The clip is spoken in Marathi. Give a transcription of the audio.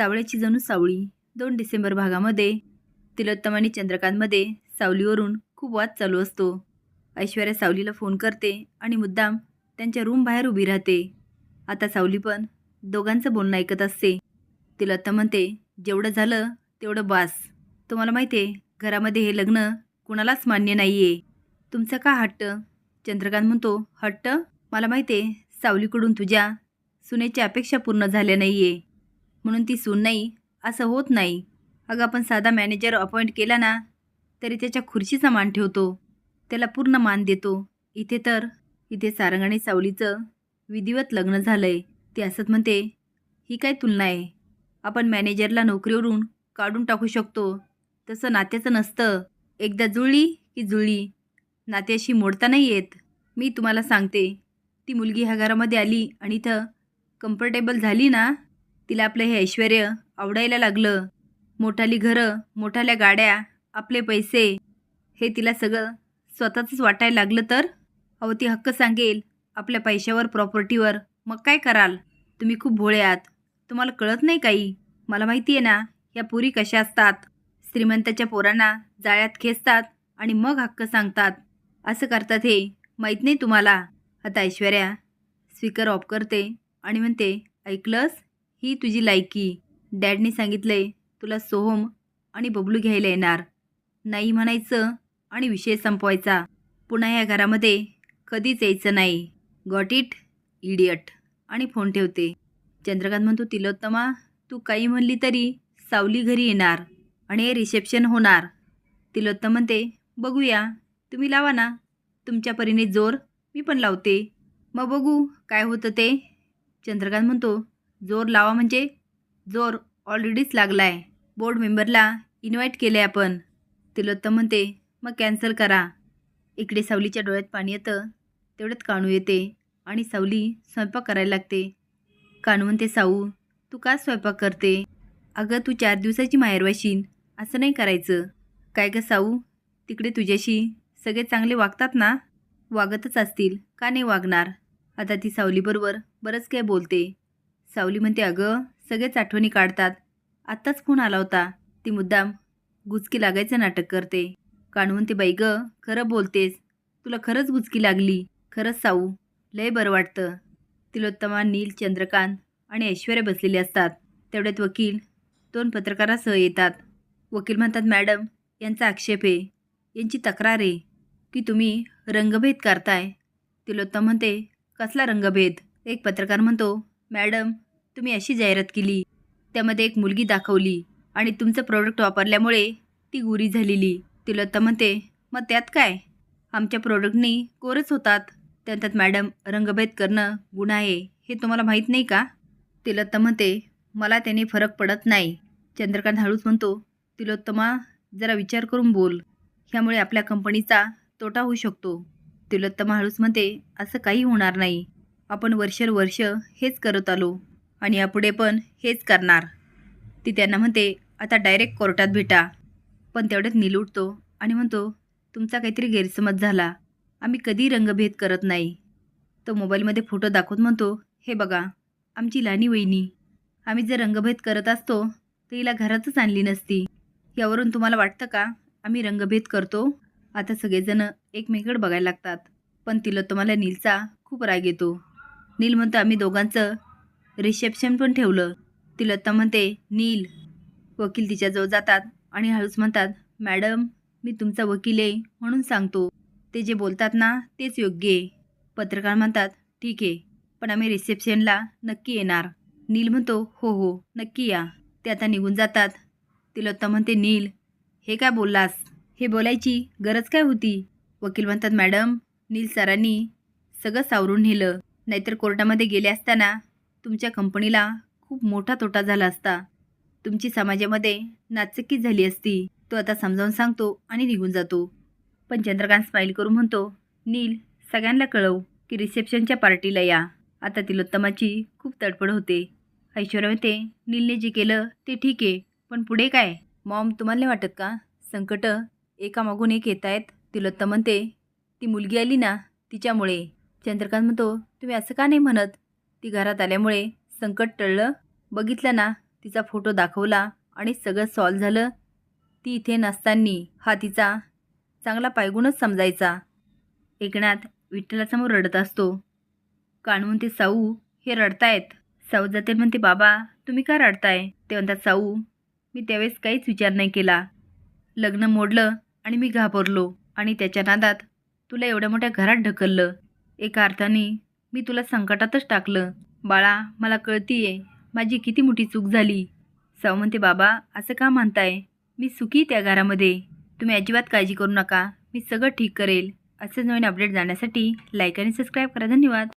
सावळ्याची जणू सावळी. दोन डिसेंबर भागामध्ये तिलोत्तम आणि चंद्रकांतमध्ये सावलीवरून खूप वाद चालू असतो. ऐश्वर्या सावलीला फोन करते आणि मुद्दाम त्यांच्या रूम बाहेर उभी राहते. आता सावली पण दोघांचं बोलणं ऐकत असते. तिलोत्तम म्हणते जेवढं झालं तेवढं बास. तुम्हाला माहिती आहे घरामध्ये हे लग्न कुणालाच मान्य नाही आहे तुमचा का हट्ट? चंद्रकांत म्हणतो हट्ट? मला माहिती आहे सावलीकडून तुझ्या सुनेची अपेक्षा पूर्ण झाल्या नाही आहे म्हणून ती सून नाही असं होत नाही. अगं आपण साधा मॅनेजर अपॉइंट केला ना तरी त्याच्या खुर्चीचा मान ठेवतो. त्याला पूर्ण मान देतो. इथे तर इथे सारंग आणि सावलीचं विधिवत लग्न झालं आहे ती असत म्हणते ही काय तुलना आहे? आपण मॅनेजरला नोकरीवरून काढून टाकू शकतो. तसं नात्याचं नसतं. एकदा जुळली की जुळली. नात्याशी मोडता नाही येत. मी तुम्हाला सांगते ती मुलगी ह्या घरामध्ये आली आणि इथं कम्फर्टेबल झाली ना तिला आपलं हे ऐश्वर आवडायला लागलं. मोठाली घरं मोठाल्या गाड्या आपले पैसे हे तिला सगळं स्वतःचंच वाटायला लागलं तर? अहो ती हक्क सांगेल आपल्या पैशावर प्रॉपर्टीवर. मग काय कराल? तुम्ही खूप भोळे आहात. तुम्हाला कळत नाही काही? मला माहिती आहे ना ह्या पुरी कशा असतात? श्रीमंताच्या पोरांना जाळ्यात खेचतात आणि मग हक्क सांगतात. असं करतात हे. माहीत नाही तुम्हाला? आता ऐश्वर्या स्पीकर ऑफ करते आणि म्हणते ऐकलंस? ही तुझी लायकी. डॅडनी सांगितलंय तुला सोहम आणि बबलू घ्यायला येणार. नाही म्हणायचं आणि विषय संपवायचा. पुन्हा या घरामध्ये कधीच यायचं नाही. Got it idiot. आणि फोन ठेवते. चंद्रकांत म्हणतो तिलोत्तमा तू काही म्हणली तरी सावली घरी येणार आणि हे रिसेप्शन होणार. तिलोत्तम म्हणते बघूया. तुम्ही लावा ना. तुमच्या परीने जोर मी पण लावते. मग बघू काय होतं ते. चंद्रकांत म्हणतो जोर लावा म्हणजे? जोर ऑलरेडीच लागला आहे बोर्ड मेंबरला इन्व्हाइट केलं आहे आपण. तिलोत्तम म्हणते मग कॅन्सल करा. इकडे सावलीच्या डोळ्यात पाणी येतं तेवढ्यात काणू येते आणि सावली स्वयंपाक करायला लागते. कानू म्हणते साऊ तू का स्वयंपाक करते? अगं तू चार दिवसाची माहेर वाशीन असं नाही करायचं. काय गं साऊ? तिकडे तुझ्याशी सगळे चांगले वागतात ना? वागतच असतील का नाही वागणार? आता ती सावलीबरोबर बरंच काय बोलते. सावली म्हणते अगं सगळेच आठवणी काढतात. आत्ताच फोन आला होता. ती मुद्दाम गुचकी लागायचं नाटक करते. कानू म्हणते बाई गं खरं बोलतेस. तुला खरंच गुचकी लागली. खरंच साऊ लय बरं वाटतं. तिलोत्तमा नील चंद्रकांत आणि ऐश्वर्या बसलेले असतात. तेवढ्यात वकील दोन पत्रकारासह येतात. वकील म्हणतात मॅडम यांचा आक्षेप आहे. यांची तक्रार आहे की तुम्ही रंगभेद करताय. तिलोत्तम म्हणते कसला रंगभेद? एक पत्रकार म्हणतो मॅडम तुम्ही अशी जाहिरात केली. त्यामध्ये एक मुलगी दाखवली आणि तुमचं प्रोडक्ट वापरल्यामुळे ती गुरी झालेली. तिलोत्तम म्हणते मग त्यात काय? आमच्या प्रोडक्टनी कोरच होतात. त्यात मॅडम रंगभेद करणं गुन्हा आहे हे तुम्हाला माहीत नाही का? तिलोत्तम म्हणते मला त्याने फरक पडत नाही. चंद्रकांत हळूच म्हणतो तिलोत्तमा जरा विचार करून बोल. ह्यामुळे आपल्या कंपनीचा तोटा होऊ शकतो. तिलोत्तमा हळूच म्हणते असं काही होणार नाही. आपण वर्षानुवर्ष हेच करत आलो आणि यापुढे पण हेच करणार. ती त्यांना म्हणते आता डायरेक्ट कोर्टात भेटा. पण तेवढ्यात नील उठतो आणि म्हणतो तुमचा काहीतरी गैरसमज झाला. आम्ही कधी रंगभेद करत नाही. तो मोबाईलमध्ये फोटो दाखवत म्हणतो हे बघा आमची लहानी वहिनी. आम्ही जर रंगभेद करत असतो तर हिला घरातच आणली नसती. यावरून तुम्हाला वाटतं का? आम्ही रंगभेद करतो? आता सगळेजण एकमेकड बघायला लागतात. पण तिला तुम्हाला नीलचा खूप राग येतो. नील म्हणतो आम्ही दोघांचं रिसेप्शन पण ठेवलं. तिलोत्तम म्हणते नील वकील तिच्याजवळ जातात आणि हळूच म्हणतात मॅडम मी तुमचा वकील आहे म्हणून सांगतो. ते जे बोलतात ना तेच योग्य आहे. पत्रकार म्हणतात ठीक आहे पण आम्ही रिसेप्शनला नक्की येणार. नील म्हणतो हो हो नक्की या. ते आता निघून जातात. तिलोत्तम म्हणते नील हे काय बोललास? हे बोलायची गरज काय होती? वकील म्हणतात मॅडम नील सरांनी सगळं सावरून नेलं. नाहीतर कोर्टामध्ये गेले असताना तुमच्या कंपनीला खूप मोठा तोटा झाला असता. तुमची समाजामध्ये नाचकीच झाली असती. तो आता समजावून सांगतो आणि निघून जातो. पण चंद्रकांत स्माईल करून म्हणतो नील सगळ्यांना कळव की रिसेप्शनच्या पार्टीला या. आता तिलोत्तमाची खूप तडफड होते. ऐश्वर्या म्हणते नीलने जे केलं ते ठीक आहे पण पुढे काय? मॉम तुम्हाला वाटत का? संकट एकामागून एक येत आहेत तिलोत्तम म्हणते ती मुलगी आली ना तिच्यामुळे. चंद्रकांत म्हणतो तुम्ही असं का नाही म्हणत? ती घरात आल्यामुळे संकट टळलं. बघितलं ना तिचा फोटो दाखवला आणि सगळं सॉल्व झालं. ती इथे नसताना हा तिचा चांगला पायगुणच समजायचा. एकनाथ विठ्ठलासमोर रडत असतो. कानवून ते साऊ हे रडतायत. साऊ जाते म्हणते बाबा तुम्ही का रडताय? ते म्हणतात साऊ मी त्यावेळेस काहीच विचार नाही केला. लग्न मोडलं आणि मी घाबरलो आणि त्याच्या नादात तुला एवढ्या मोठ्या घरात ढकललं. एका अर्थाने मी तुला संकटातच टाकलं. बाळा मला कळतीये माझी किती मोठी चूक झाली. साऊ म्हणते बाबा असं का म्हणताय मी सुखी त्या घरामध्ये. तुम्ही अजिबात काळजी करू नका. मी सगळं ठीक करेल. असेच नवीन अपडेट जाण्यासाठी लाईक आणि सबस्क्राईब करा. धन्यवाद.